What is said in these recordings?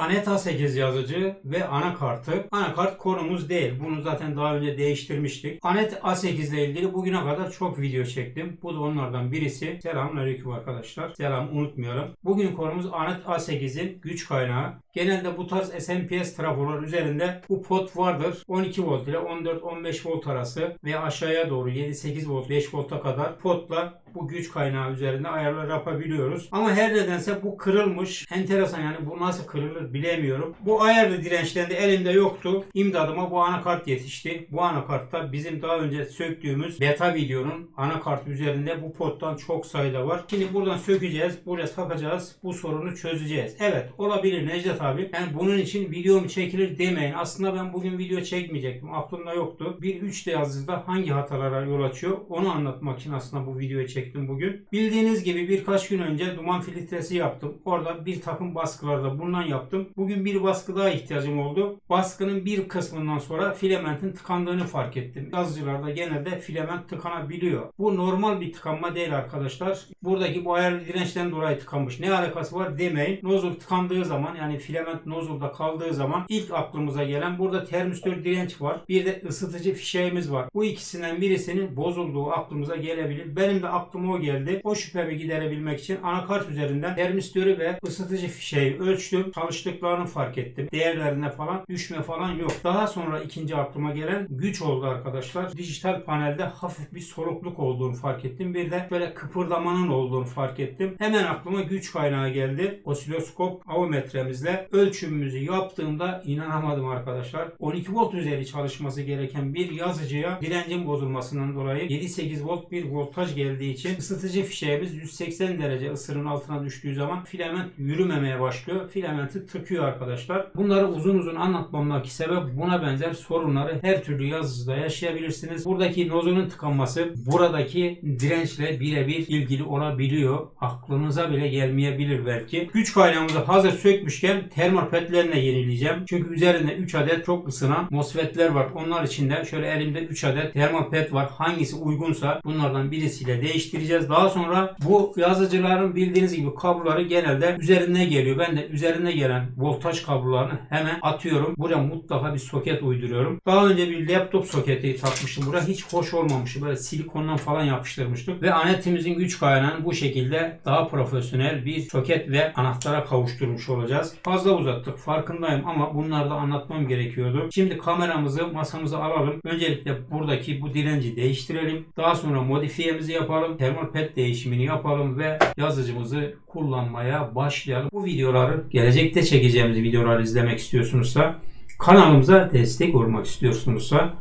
Anet A8 yazıcı ve anakartı. Anakart konumuz değil. Bunu zaten daha önce değiştirmiştik. Anet A8 ile ilgili bugüne kadar çok video çektim. Bu da onlardan birisi. Selamünaleyküm arkadaşlar. Selam unutmayalım. Bugün konumuz Anet A8'in güç kaynağı. Genelde bu tarz SMPS trafolar üzerinde bu pot vardır. 12 volt ile 14-15 volt arası ve aşağıya doğru 7-8 volt 5 volta kadar potla bu güç kaynağı üzerinde ayarlar yapabiliyoruz. Ama her nedense bu kırılmış. Enteresan yani bu nasıl kırılır bilemiyorum. Bu ayarlı dirençlerinde elimde yoktu. İmdadıma bu anakart yetişti. Bu anakartta bizim daha önce söktüğümüz beta videonun anakart üzerinde bu pottan çok sayıda var. Şimdi buradan sökeceğiz. Buraya takacağız. Bu sorunu çözeceğiz. Evet olabilir Necdet abi. Yani bunun için video mu çekilir demeyin. Aslında ben bugün video çekmeyecektim. Aklımda yoktu. Bir 3D yazıcıda hangi hatalara yol açıyor onu anlatmak için aslında bu videoyu çektim bugün. Bildiğiniz gibi birkaç gün önce duman filtresi yaptım. Orada bir takım baskılarda bundan yaptım. Bugün bir baskı daha ihtiyacım oldu. Baskının bir kısmından sonra filamentin tıkandığını fark ettim. Yazıcılarda genelde filament tıkanabiliyor. Bu normal bir tıkanma değil arkadaşlar. Buradaki bu ayarlı dirençten dolayı tıkanmış. Ne alakası var demeyin. Nozul tıkandığı zaman yani filament nozulda kaldığı zaman ilk aklımıza gelen burada termistör direnç var. Bir de ısıtıcı fişeğimiz var. Bu ikisinden birisinin bozulduğu aklımıza gelebilir. Benim de aklıma o geldi. O şüphemi giderebilmek için anakart üzerinden termistörü ve ısıtıcı fişeği ölçtüm. Çalıştıklarını fark ettim. Değerlerinde falan düşme falan yok. Daha sonra ikinci aklıma gelen güç oldu arkadaşlar. Dijital panelde hafif bir solukluk olduğunu fark ettim. Bir de böyle kıpırdamanın olduğunu fark ettim. Hemen aklıma güç kaynağı geldi. Osiloskop avometremizle ölçümümüzü yaptığımda inanamadım arkadaşlar. 12 volt üzeri çalışması gereken bir yazıcıya direncin bozulmasından dolayı 7-8 volt bir voltaj geldiği için ısıtıcı fişeğimiz 180 derece ısının altına düştüğü zaman filament yürümemeye başlıyor. Filamenti tıkıyor arkadaşlar. Bunları uzun uzun anlatmamdaki sebep buna benzer sorunları her türlü yazıcıda yaşayabilirsiniz. Buradaki nozunun tıkanması buradaki dirençle birebir ilgili olabiliyor. Aklınıza bile gelmeyebilir belki. Güç kaynağımızı hazır sökmüşken termal petlerine yenileyeceğim. Çünkü üzerinde 3 adet çok ısınan MOSFET'ler var. Onlar içinde şöyle elimde 3 adet termal pet var. Hangisi uygunsa bunlardan birisiyle değiştireceğiz. Daha sonra bu yazıcıların bildiğiniz gibi kabloları genelde üzerine geliyor. Ben de üzerine gelen voltaj kablolarını hemen atıyorum. Buraya mutlaka bir soket uyduruyorum. Daha önce bir laptop soketi takmıştım. Buraya hiç hoş olmamıştı. Böyle silikondan falan yapıştırmıştık. Ve anetimizin güç kaynağını bu şekilde daha profesyonel bir soket ve anahtara kavuşturmuş olacağız. Fazla uzattık farkındayım ama bunları da anlatmam gerekiyordu. Şimdi kameramızı masamıza alalım. Öncelikle buradaki bu direnci değiştirelim. Daha sonra modifiyemizi yapalım. Termal pet değişimini yapalım ve yazıcımızı kullanmaya başlayalım. Bu videoları gelecekte çekeceğimiz videoları izlemek istiyorsunuzsa kanalımıza destek olmak istiyorsunuzsa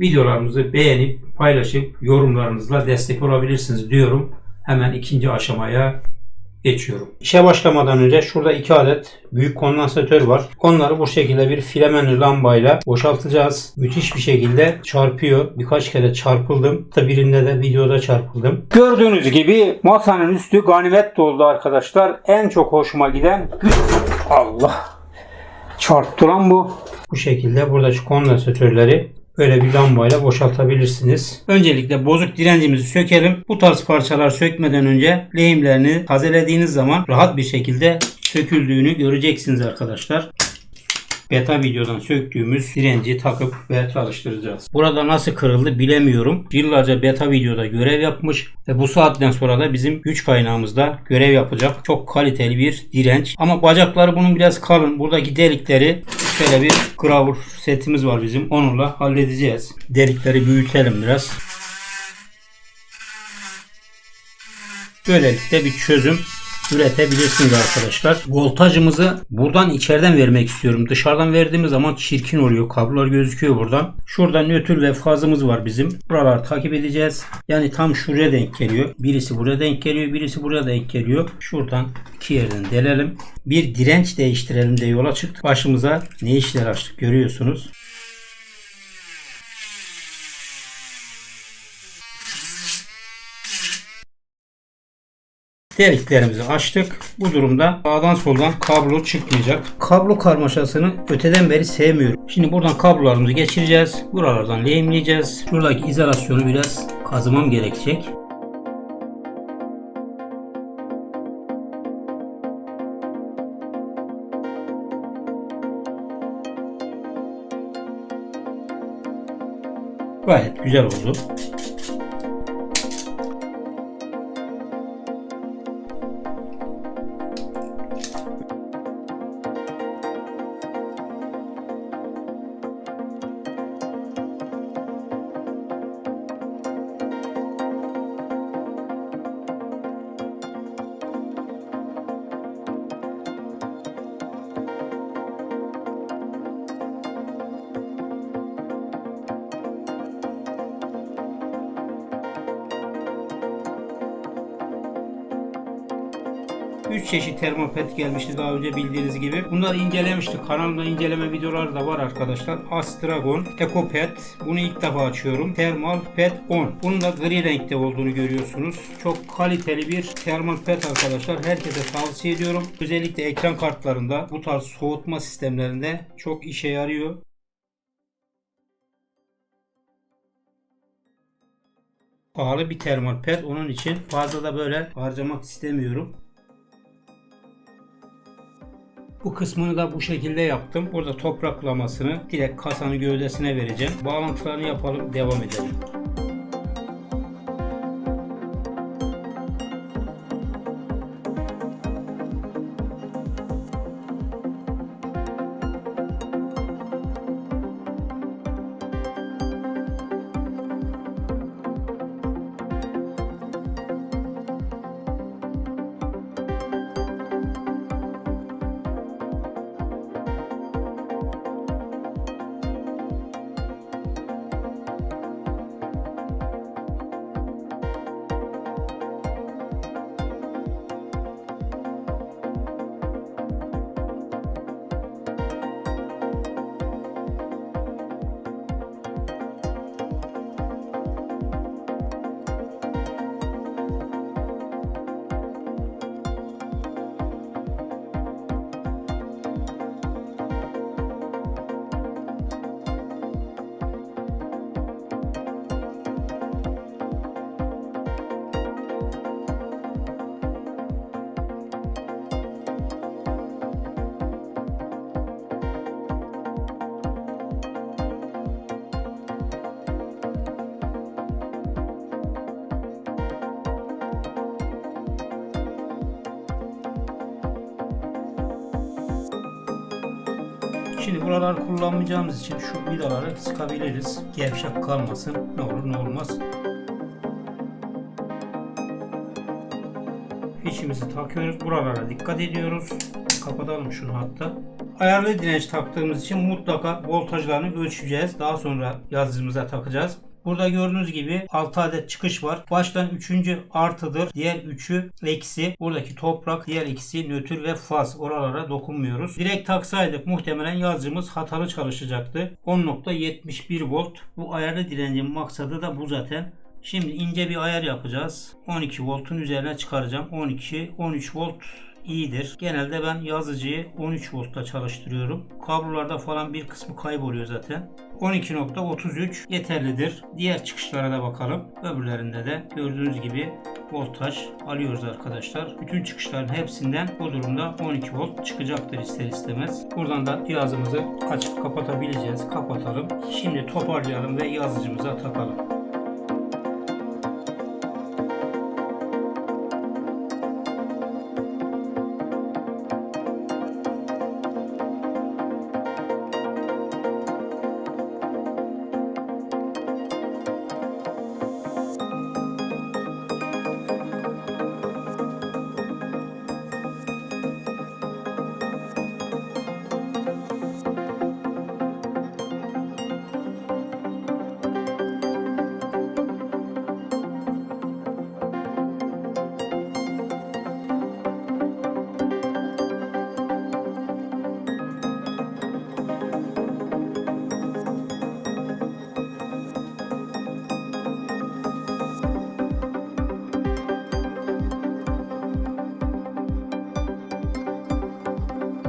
videolarımızı beğenip paylaşıp yorumlarınızla destek olabilirsiniz diyorum. Hemen ikinci aşamaya geçiyorum. İşe başlamadan önce şurada iki adet büyük kondansatör var. Onları bu şekilde bir filemenli lambayla boşaltacağız. Müthiş bir şekilde çarpıyor. Birkaç kere çarpıldım. Hatta birinde de videoda çarpıldım. Gördüğünüz gibi masanın üstü ganimet doldu arkadaşlar. En çok hoşuma giden Allah çarptı lan bu. Bu şekilde buradaki kondansatörleri böyle bir lambayla boşaltabilirsiniz. Öncelikle bozuk direncimizi sökelim. Bu tarz parçalar sökmeden önce lehimlerini tazelediğiniz zaman rahat bir şekilde söküldüğünü göreceksiniz arkadaşlar. Beta videodan söktüğümüz direnci takıp ve çalıştıracağız. Burada nasıl kırıldı bilemiyorum. Yıllarca beta videoda görev yapmış ve bu saatten sonra da bizim güç kaynağımızda görev yapacak. Çok kaliteli bir direnç. Ama bacakları bunun biraz kalın. Buradaki delikleri şöyle bir gravur setimiz var bizim. Onunla halledeceğiz. Delikleri büyütelim biraz. Böylelikle bir çözüm üretebilirsiniz arkadaşlar. Voltajımızı buradan içeriden vermek istiyorum. Dışarıdan verdiğimiz zaman çirkin oluyor. Kablolar gözüküyor buradan. Şurada nötr ve fazımız var bizim. Buraları takip edeceğiz. Yani tam şuraya denk geliyor. Birisi buraya denk geliyor. Birisi buraya denk geliyor. Şuradan iki yerden delelim. Bir direnç değiştirelim de yola çıktık. Başımıza ne işler açtık görüyorsunuz. Deliklerimizi açtık. Bu durumda sağdan soldan kablo çıkmayacak. Kablo karmaşasını öteden beri sevmiyorum. Şimdi buradan kablolarımızı geçireceğiz. Buralardan lehimleyeceğiz. Şuradaki izolasyonu biraz kazımam gerekecek. Gayet güzel oldu. Üç çeşit termopet gelmişti daha önce bildiğiniz gibi. Bunları incelemiştik. Kanalımda inceleme videoları da var arkadaşlar. Astragon, EcoPet. Bunu ilk defa açıyorum. Thermal Pet 10. Bunun da gri renkte olduğunu görüyorsunuz. Çok kaliteli bir termal pet arkadaşlar. Herkese tavsiye ediyorum. Özellikle ekran kartlarında bu tarz soğutma sistemlerinde çok işe yarıyor. Pahalı bir termal pet. Onun için fazla da böyle harcamak istemiyorum. Bu kısmını da bu şekilde yaptım. Burada topraklamasını direkt kasanın gövdesine vereceğim. Bağlantılarını yapalım, devam edelim. Şimdi buralar kullanmayacağımız için şu vidaları sıkabiliriz. Gevşek kalmasın. Ne olur ne olmaz. Fişimizi takıyoruz. Buralara dikkat ediyoruz. Kapatalım şunu hatta. Ayarlı direnç taktığımız için mutlaka voltajlarını ölçeceğiz. Daha sonra yazıcımıza takacağız. Burada gördüğünüz gibi 6 adet çıkış var. Baştan 3. artıdır. Diğer 3'ü eksi. Buradaki toprak. Diğer ikisi nötr ve faz. Oralara dokunmuyoruz. Direkt taksaydık muhtemelen yazıcımız hatalı çalışacaktı. 10.71 volt. Bu ayarlı direncin maksadı da bu zaten. Şimdi ince bir ayar yapacağız. 12 voltun üzerine çıkaracağım. 12, 13 volt iyidir. Genelde ben yazıcıyı 13 voltta çalıştırıyorum. Kablolarda falan bir kısmı kayboluyor zaten. 12.33 yeterlidir. Diğer çıkışlara da bakalım. Öbürlerinde de gördüğünüz gibi voltaj alıyoruz arkadaşlar. Bütün çıkışların hepsinden bu durumda 12 volt çıkacaktır ister istemez. Buradan da cihazımızı açıp kapatabileceğiz. Kapatalım. Şimdi toparlayalım ve yazıcımıza takalım.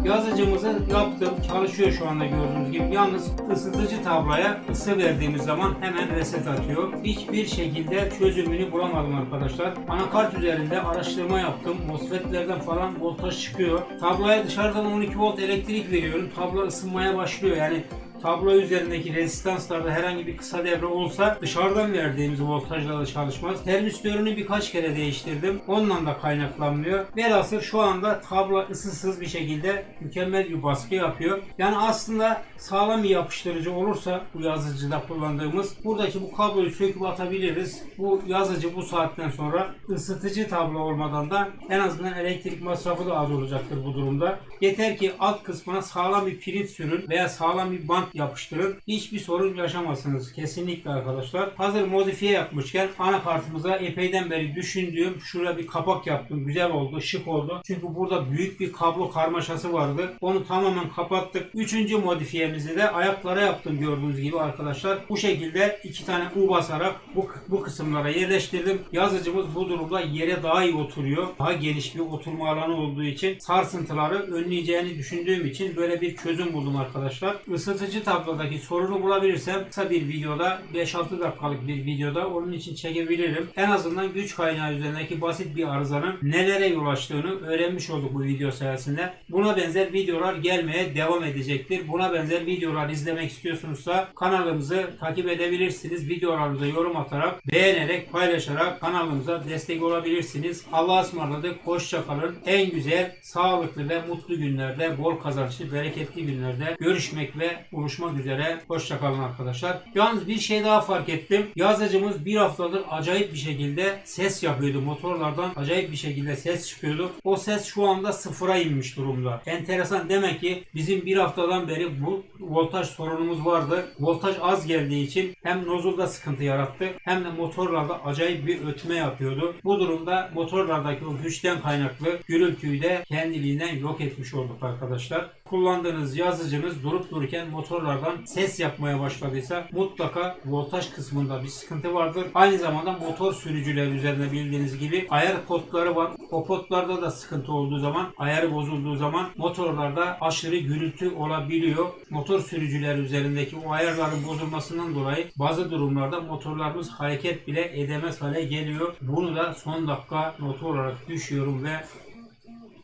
Yazıcımızı yaptım. Çalışıyor şu anda gördüğünüz gibi. Yalnız ısıtıcı tabloya ısı verdiğimiz zaman hemen reset atıyor. Hiçbir şekilde çözümünü bulamadım arkadaşlar. Anakart üzerinde araştırma yaptım. MOSFET'lerden falan voltaj çıkıyor. Tabloya dışarıdan 12 volt elektrik veriyorum. Tablo ısınmaya başlıyor. Yani tablo üzerindeki rezistanslarda herhangi bir kısa devre olsa dışarıdan verdiğimiz voltajla çalışmaz. Termistörünü birkaç kere değiştirdim. Ondan da kaynaklanmıyor. Velhasıl şu anda tablo ısısız bir şekilde mükemmel bir baskı yapıyor. Yani aslında sağlam bir yapıştırıcı olursa bu yazıcıda kullandığımız buradaki bu kabloyu söküp atabiliriz. Bu yazıcı bu saatten sonra ısıtıcı tablo olmadan da en azından elektrik masrafı da az olacaktır bu durumda. Yeter ki alt kısmına sağlam bir pirinç sürün veya sağlam bir bant yapıştırın. Hiçbir sorun yaşamazsınız kesinlikle arkadaşlar. Hazır modifiye yapmışken anakartımıza epeyden beri düşündüğüm şuraya bir kapak yaptım. Güzel oldu, şık oldu. Çünkü burada büyük bir kablo karmaşası vardı. Onu tamamen kapattık. Üçüncü modifiyemizi de ayaklara yaptım gördüğünüz gibi arkadaşlar. Bu şekilde iki tane U basarak bu, bu kısımlara yerleştirdim. Yazıcımız bu durumda yere daha iyi oturuyor. Daha geniş bir oturma alanı olduğu için sarsıntıları önleyeceğini düşündüğüm için böyle bir çözüm buldum arkadaşlar. Isıtıcı tablodaki sorunu bulabilirsem kısa bir videoda 5-6 dakikalık bir videoda onun için çekebilirim. En azından güç kaynağı üzerindeki basit bir arızanın nelere yol açtığını öğrenmiş olduk bu video sayesinde. Buna benzer videolar gelmeye devam edecektir. Buna benzer videolar izlemek istiyorsunuzsa kanalımızı takip edebilirsiniz. Videolarımıza yorum atarak, beğenerek, paylaşarak kanalımıza destek olabilirsiniz. Allah'a ısmarladık. Hoşça kalın. En güzel, sağlıklı ve mutlu günlerde, bol kazançlı, bereketli günlerde görüşmek ve buluşmak üzere. Hoşça kalın arkadaşlar. Yalnız bir şey daha fark ettim. Yazıcımız bir haftadır acayip bir şekilde ses yapıyordu. Motorlardan acayip bir şekilde ses çıkıyordu. O ses şu anda sıfıra inmiş durumda. Enteresan demek ki bizim bir haftadan beri bu voltaj sorunumuz vardı. Voltaj az geldiği için hem nozulda sıkıntı yarattı hem de motorlarda acayip bir ötme yapıyordu. Bu durumda motorlardaki o güçten kaynaklı gürültüyü de kendiliğinden yok etmiş olduk arkadaşlar. Kullandığınız yazıcınız durup dururken motorlardan ses yapmaya başladıysa mutlaka voltaj kısmında bir sıkıntı vardır. Aynı zamanda motor sürücüler üzerinde bildiğiniz gibi ayar potları var. O potlarda da sıkıntı olduğu zaman, ayarı bozulduğu zaman motorlarda aşırı gürültü olabiliyor. Motor sürücüler üzerindeki o ayarların bozulmasından dolayı bazı durumlarda motorlarımız hareket bile edemez hale geliyor. Bunu da son dakika notu olarak düşüyorum ve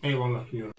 eyvallah diyorum.